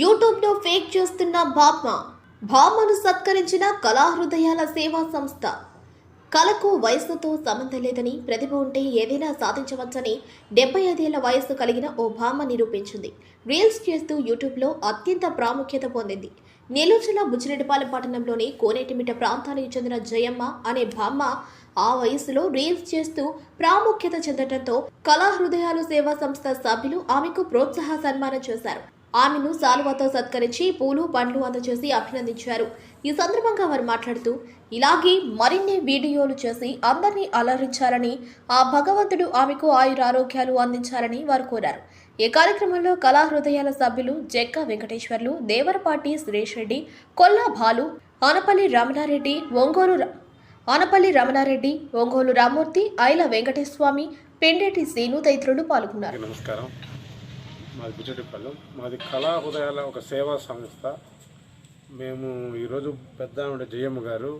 యూట్యూబ్లో ఫేక్ చేస్తున్న భామ భామను సత్కరించిన కళాహృదయాల సేవా సంస్థ. కళకు వయసుతో సంబంధం లేదని ప్రతిభ ఉంటే ఏదైనా సాధించవచ్చని డెబ్బై ఐదేళ్ళ వయసు కలిగిన ఓ భామ నిరూపించింది. రీల్స్ చేస్తూ యూట్యూబ్లో అత్యంత ప్రాముఖ్యత పొందింది. నెల్లూరు జిల్లా బుచ్చిరెడ్డిపాలెం పట్టణంలోని కోనేటిమిట ప్రాంతానికి చెందిన జయమ్మ అనే భామ ఆ వయసులో రీల్స్ చేస్తూ ప్రాముఖ్యత చెందడంతో కళాహృదయాలు సేవా సంస్థ సభ్యులు ఆమెకు ప్రోత్సాహ సన్మానం చేశారు. ఆమెను సాలువాతో సత్కరించి పూలు పండ్లు అందజేసి అభినందించారు. ఈ సందర్భంగా వారు మాట్లాడుతూ ఇలాగే మరిన్ని వీడియోలు చేసి అందరినీ అలరించాలని ఆ భగవంతుడు ఆమెకు ఆయురారోగ్యాలు అందించాలని వారు కోరారు. ఈ కార్యక్రమంలో కళా హృదయాల సభ్యులు జక్క వెంకటేశ్వర్లు దేవరపాటి సురేష్ రెడ్డి కొల్లా భాలు ఆనపల్లి రమణారెడ్డి ఒంగోలు ఆనపల్లి రమణారెడ్డి ఒంగోలు రామూర్తి ఐల వెంకటేశ్వామి పెండేటి శ్రీను తదితరులు పాల్గొన్నారు. నమస్కారం. మాది బుచ్చటిపల్లెం మాది కళా హృదయాల ఒక సేవా సంస్థ. మేము ఈరోజు పెద్ద ఆవిడ జయమ్మ గారు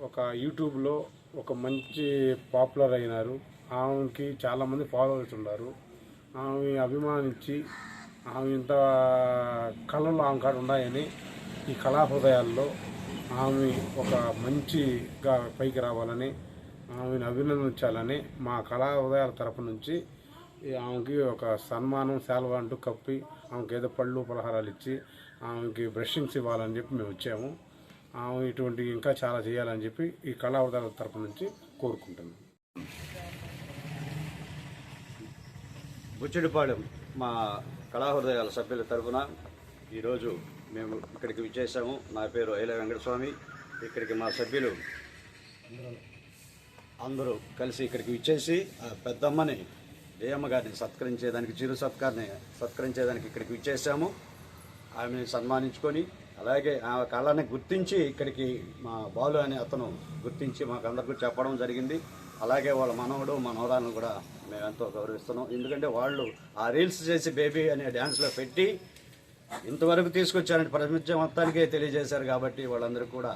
ఒక యూట్యూబ్లో ఒక మంచి పాపులర్ అయినారు. ఆమెకి చాలామంది ఫాలోవర్స్ ఉన్నారు. ఆమె అభిమానించి ఆమె ఇంత కళలు ఆమె కాడ ఉన్నాయని ఈ కళా హృదయాల్లో ఆమె ఒక మంచిగా పైకి రావాలని ఆమెను అభినందించాలని మా కళా హృదయాల తరపు నుంచి ఆమెకి ఒక సన్మానం శాల్వా అంటూ కప్పి ఆమెకి ఏదో పళ్ళు పలహారాలు ఇచ్చి ఆమెకి బ్రషింగ్స్ ఇవ్వాలని చెప్పి మేము వచ్చాము. ఆమె ఇటువంటి ఇంకా చాలా చేయాలని చెప్పి ఈ కళా తరపు నుంచి కోరుకుంటున్నాం. బుచ్చిడిపాళెం మా కళాహృదయాల సభ్యుల తరఫున ఈరోజు మేము ఇక్కడికి విచ్చేసాము నా పేరు ఐల వెంకటస్వామి. ఇక్కడికి మా సభ్యులు అందరూ కలిసి ఇక్కడికి విచ్చేసి ఆ పెద్దమ్మని జయమ్మ గారిని సత్కరించేదానికి చిరు సత్కారిని సత్కరించేదానికి ఇక్కడికి విచ్చేసాము. ఆమెని సన్మానించుకొని అలాగే ఆ కళని గుర్తించి ఇక్కడికి మా బాలు అనే అతను గుర్తించి మాకు అందరికీ చెప్పడం జరిగింది. అలాగే వాళ్ళ మనవడు మనవరాలను కూడా మేము ఎంతో గౌరవిస్తున్నాం. ఎందుకంటే వాళ్ళు ఆ రీల్స్ చేసి బేబీ అనే డ్యాన్స్లో పెట్టి ఇంతవరకు తీసుకొచ్చారని ప్రపంచం మొత్తానికే తెలియజేశారు కాబట్టి వాళ్ళందరికీ కూడా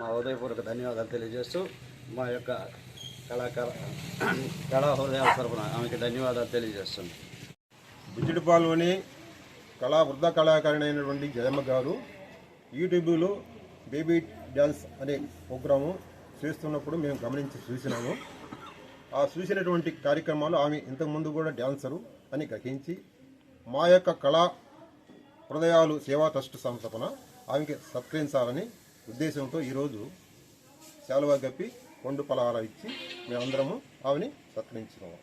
మా ఉదయపూర్వక ధన్యవాదాలు తెలియజేస్తూ మా యొక్క కళాకార కళా తరఫున ఆమెకి ధన్యవాదాలు తెలియజేస్తాను బుజ్జిడిపాల్లోని కళా వృద్ధ కళాకారిణి అయినటువంటి జయమ్మ గారు యూట్యూబ్లో బేబీ డ్యాన్స్ అనే ప్రోగ్రాము చేస్తున్నప్పుడు మేము గమనించి చూసినాము. ఆ చూసినటువంటి కార్యక్రమాలు ఆమె ఇంతకుముందు కూడా డ్యాన్సరు అని గ్రహించి మా యొక్క కళా హృదయాలు సేవా ట్రస్ట్ సంస్థపన ఆమెకి సత్కరించాలని ఉద్దేశంతో ఈరోజు శాలువా గప్పి కొండు పలహారాలు ఇచ్చి మేమందరము ఆవిని సత్కరించినాము